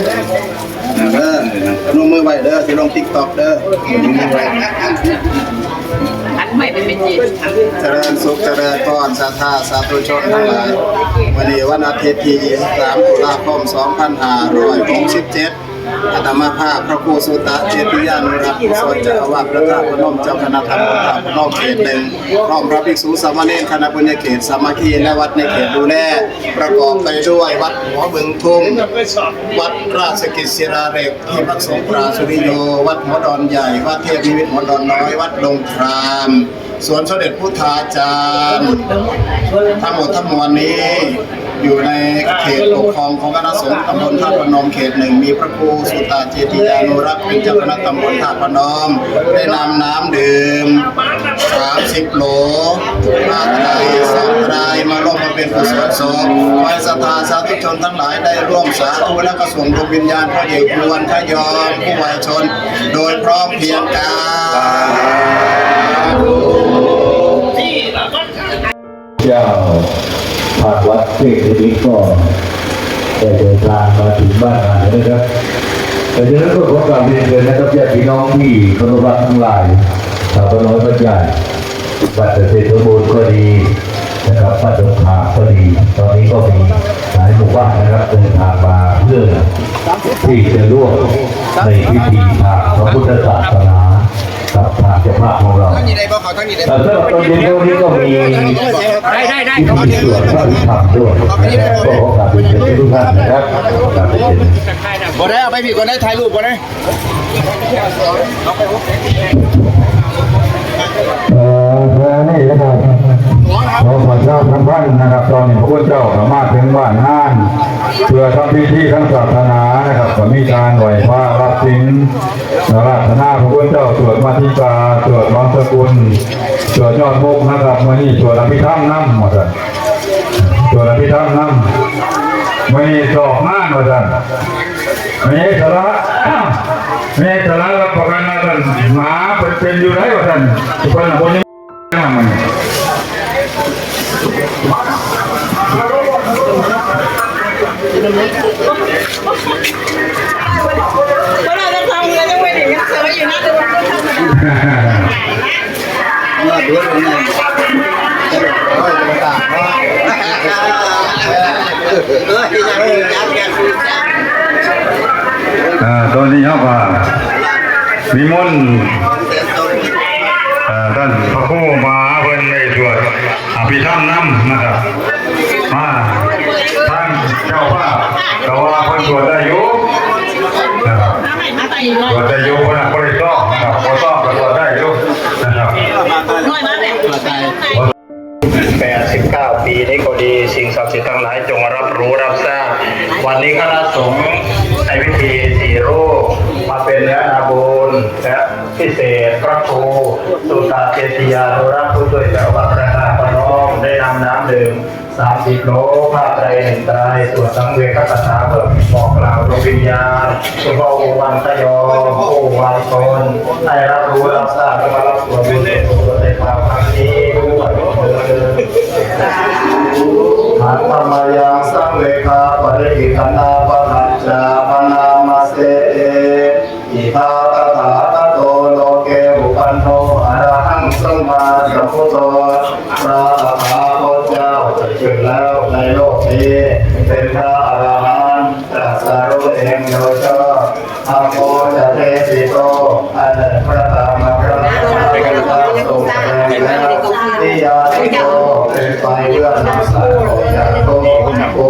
ผู้พูดเด้อพนมมือไว้เด้อสิลงติ๊กต็อกเด้อพนมมือไว้อันใหม่เป็นเป็นจีนเจริญสุขเจริญพรสาธาสาธุชนทั้งหลายวันนี้วันอาทิตย์ที่3ตุลาคม2567 อาตมาภาพพระครูสุตะเจติยานุรักษ์สอนเจ้าอาวาสพระธาตุพนมเจ้าคณะธรรมพระธาตุพนมเขตหนึ่งพร้อมพระภิกษุสามเณรคณะบุญญเขตสามัคคีและวัดในเขตดูแลประกอบไปด้วยวัดหัวบึงทุ่งวัดราชกิจศิราเรกที่วัดสงปราสุริโยวัดหัวดอนใหญ่วัดเทพนิมิตหัวดอนน้อยวัดดงครามสวนสมเด็จพุทธาจารย์ทั้งหมดทั้งมวลนี้ อยู่ในเขตปกครองของคณะสงฆ์ตำบลท่าพนมเขตหนึ่งมีพระครูสุตาเจติยานุรักษ์เป็นเจ้าคณะตำบลท่าพนมได้นำน้ำดื่ม30โหลผ้าไตรสองไตรมาร่วมมาเป็นกุศลศพไว้ศรัทธาสาธุชนทั้งหลายได้ร่วมสาธุและก็ส่งดวงวิญญาณพระเอกยวนทยอมผู้วัยชน โดยพร้อมเพียงกันเจ้า ภาควัดเทพนิก็ได้เดินทางมาถึงบ้านหายนะครับแต่ฉะนั้นก็ขอกราบเรียนเลยนะครับญาติพี่น้องที่เคารพรักทั้งหลายชาวตน้อยพระใหญ่วัดเกษตรสมบูรก็ดีนะครับวัดดงขาก็ดี ตอนนี้ก็มีหลายหมู่บ้านนะครับเดินทางมาเพื่อที่จะร่วมในพิธีทางพระพุทธศาสนา กับทางเจ้าภาพของเราทั้งนี้ได้บ่เขาทั้งนี้ได้แต่สำหรับตอนเย็นนี้ก็มีได้ได้ได้ที่มีส่วนพระพิธรรมด้วยนะครับก็ขอกราบเรียนเชิญทุกท่านนะครับขอกราบเรียนเชิญบ่ได้เอาไปพี่ก่อนได้ถ่ายรูปก่อนได้เอ่อเพื่อนี่นะครับเราขอเจ้าทั้งบ้านนะครับ ตอนนี้พระพุทธเจ้าสามารถถึงบ้านห้าน เพื่อทำพิธีทั้งศาสนานะครับก็มีการไหว้พระรับสินราชนาพระพุทธเจ้าสวดมาธิกาสวดมังสกุลสวดยอดมุกนะครับมื่อนี้สวดอภิธรรมน้ำหมดเลยสวดอภิธรรมน้ำมื่อนี้สอบงานหมดเลยมีสาระมีสาระรับประกันนะท่านหมาเป็นอยู่ไหนวะท่านทุกคนนะคนยังนั่งมัน เพราะเราจะทำเงินยังไม่ถึงเธอไม่อยู่หน้าตัวเราทำมาดูตรงนี้โอ้ยจะต่างเนาะเอ้ยยังยังยังยังอ่าตอนนี้ครับว่านิมนต์ สวดได้อยู่คนละคนละต้องนะครับคนต้องก็สวดได้อยู่นะครับน้อยมากเลย89ปีนี้ก็ดีสิ่งศักดิ์สิทธิ์ทั้งหลายจงรับรู้รับทราบวันนี้คณะสงฆ์ในพิธีสี่รูปมาเป็นเนื้อนาบุญและพิเศษพระครูสุตตาเจติยานุรักษ์ผู้ช่วยเจ้าวัดพระธาตุพนมได้นำน้ำดื่มามสิบโลภาไตรหนึ่งไตรสวดสังเวชคาถาเพื่อบอกกล่าวดวงวิญญาณสุภาพวันตยอผู้วายตนให้รับรู้รับทราบและมารับส่วนบุญส่วนในความครั้งนี้ด้วยเถิดหันธรรมยังสังเวคาปริกิตนา เ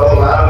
palavra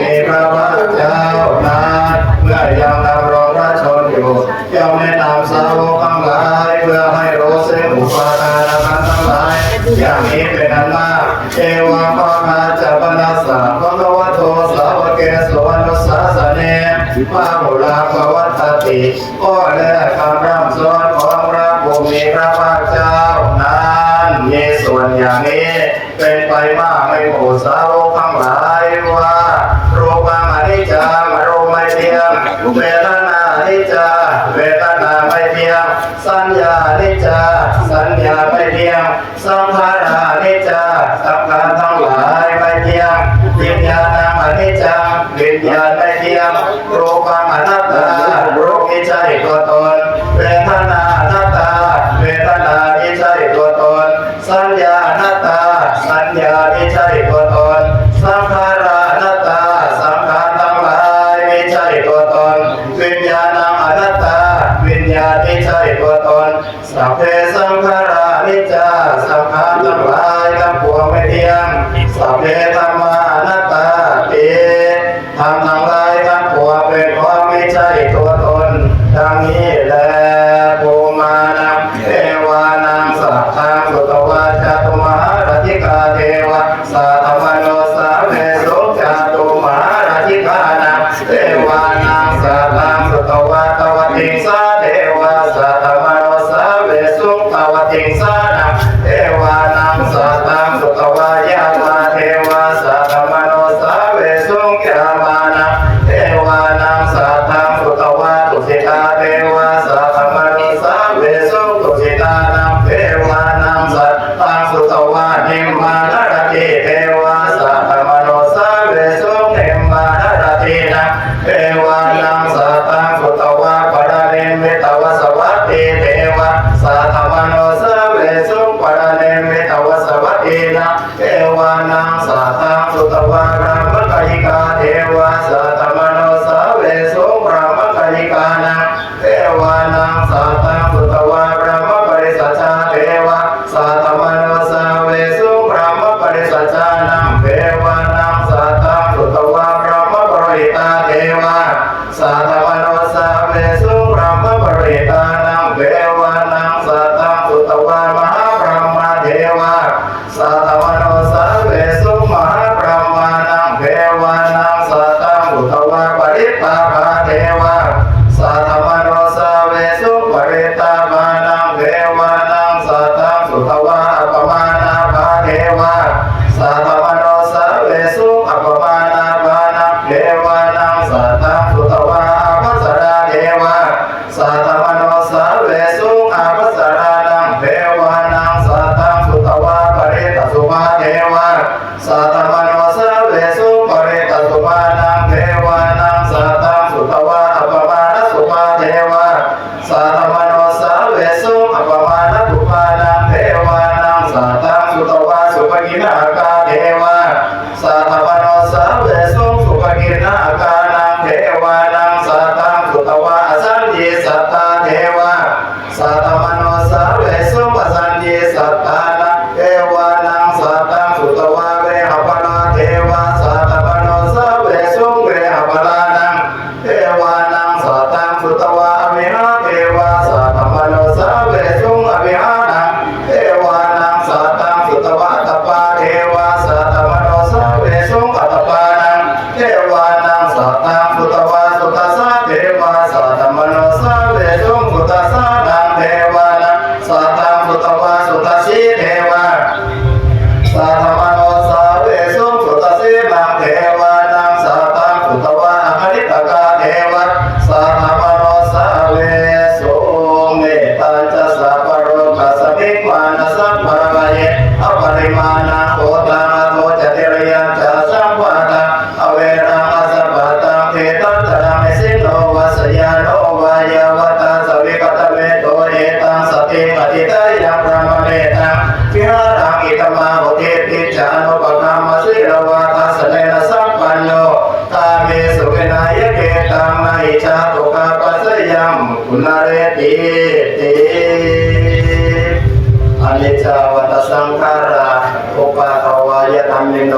มีพระมหาเจ้านัดเพื่อยังนำรองราชนอยู่ย่อมแนะนำสาวกทั้งหลายเพื่อให้รู้ซึ่งอุปาทานทั้งหลายอย่างนี้เป็นอันมากเอวังพระมหาจะบรรสสะพระวัตโทสาวกเกสวนุสาสเนมาหุลาภวัตติก็แลคำร่ำสอนของพระภูมิพระภาคเจ้านั้นมีส่วนอย่างนี้เป็นไปมากไนหมู่สาว ที่ใช่ตัวตนสัพเพสังขารานิจจาสัพพะทั้งหลายทั้งปวงไม่เที่ยงสัพเพธรรม peruana ยังกุลารติติอนิจาวัตสังขาราอุปาทวายธรรมิโน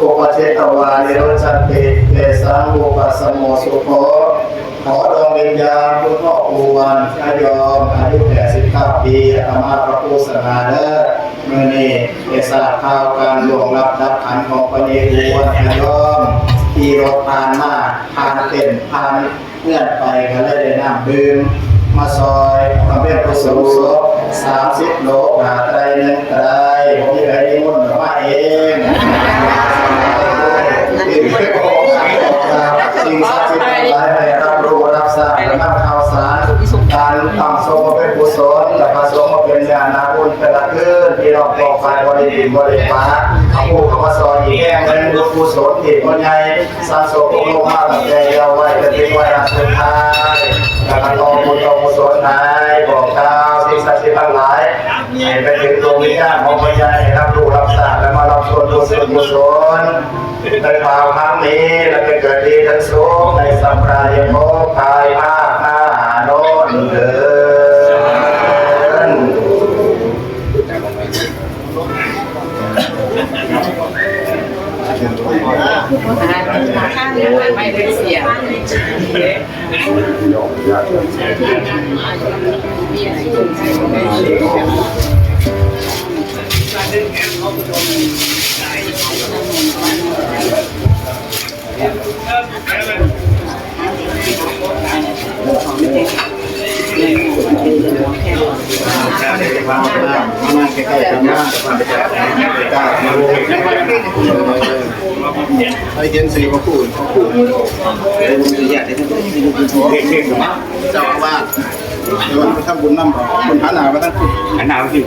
อุปเชตวานิโรจติเตสังโอุปสมุสุโคขอดวงวิญญาณคุณพ่อปูวันนายอมอายุแปดสิบเก้าปีธรรมะพระผู้สนาเลิศเมื่อนี้เอสระข้าวการหลวงรับรับขันของปณีปูวันนยอม ขี่รถผ่านมาผ่านเต็นผ่านเพื่อนไปก็เลยได้น้ำดื่มมาซอยมาเป็นผู้สูงสามสิบโลหาไตรหนึ่งไตรผมมีใครนิมนต์มาเองสิ่งศักดิ์สิทธิ์ทั้งหลายให้รับรู้รับทราบและนำข่าวสารการตั้งทรงมาเป็นกุศลและประสงค์มาเป็นญาณบุญเป็นละคืนที่เราปลอกไฟบริบินบริฟ้าเอา ผู้ข้ามาซอยอีกแห่งหนึ่งบุญกุศลที่คนใหญ่สร้างสมโลงมาตั้งแต่เยาว์วัยจนถึงวัยอันสุดท้ายก็ต้องบุญต้อกุศลให้บอกกล่าวสิ่งศักดิ์สิทธิ์ทั้งหลายให้ไปถึงดวงวิญญาณของพญาให้รับรู้รับทราบและมารับส่วนบุญส่วนกุศลในคราวครั้งนี้และจะเกิดดีทั้งสุขในสัมปรายภพภายภาคหน้าโน้นเถิด ข้างนี้ไม่ได้เสียม ไปจับกล้ามาดูไอ้เห็นสีเขาพูดเขาพูดอยากได้ทั้งเก่งๆนะเจ้าอาวาสในวันทำบุญน้ำคนหาหนามาตั้งอันนั้นคือ